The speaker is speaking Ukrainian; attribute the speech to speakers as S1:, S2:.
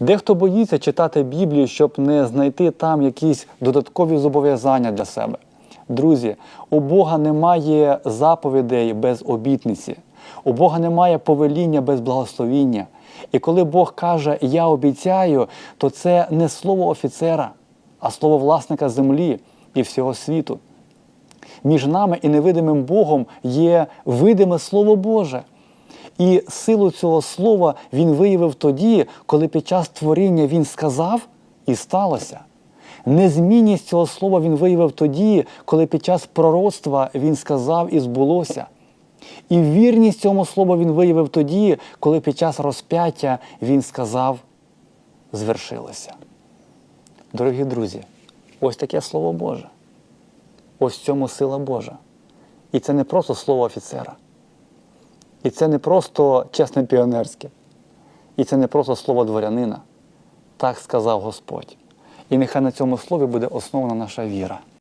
S1: Дехто боїться читати Біблію, щоб не знайти там якісь додаткові зобов'язання для себе. Друзі, у Бога немає заповідей без обітниці, у Бога немає повеління без благословіння. І коли Бог каже Я обіцяю, то це не слово офіцера, а слово власника землі і всього світу. Між нами і невидимим Богом є видиме Слово Боже. І силу цього слова він виявив тоді, коли під час творіння він сказав і сталося. Незмінність цього слова він виявив тоді, коли під час пророцтва він сказав і збулося. І вірність цьому слову він виявив тоді, коли під час розп'яття він сказав звершилося. Дорогі друзі, ось таке Слово Боже. Ось цьому сила Божа. І це не просто слово офіцера. І це не просто чесне піонерське. І це не просто слово дворянина. Так сказав Господь. І нехай на цьому слові буде основана наша віра.